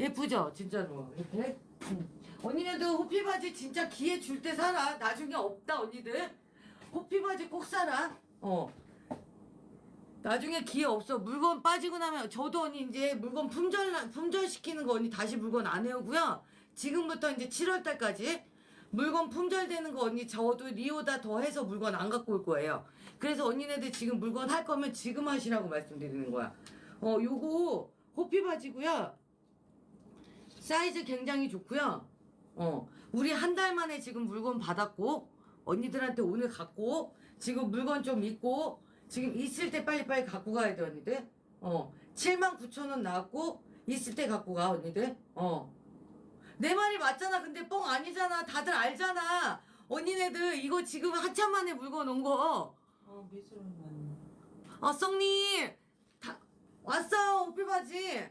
예쁘죠? 진짜로. 이렇게. 음. 언니네도 호피 바지 진짜 기회 줄 때 사라. 나중에 없다, 언니들. 호피 바지 꼭 사라. 어. 나중에 기회 없어. 물건 빠지고 나면, 저도 언니 이제 물건 품절, 품절 시키는 거 언니 다시 물건 안 해오고요. 지금부터 이제 7월 달까지 물건 품절되는 거 언니 저도 리오다 더 해서 물건 안 갖고 올 거예요. 그래서 언니네들 지금 물건 할 거면 지금 하시라고 말씀드리는 거야. 어, 요거 호피 바지고요. 사이즈 굉장히 좋고요. 어, 우리 한 달 만에 지금 물건 받았고 언니들한테 오늘 갖고 지금 물건 좀 있고 지금 있을 때 빨리빨리 갖고 가야 돼 언니들. 어, 7만 9천 원 나왔고 있을 때 갖고 가 언니들. 어. 내 말이 맞잖아. 근데 뻥 아니잖아. 다들 알잖아. 언니네들 이거 지금 한참 만에 물건 온 거. 어 미술만 아, 썩님! 다, 왔어요, 오피 바지!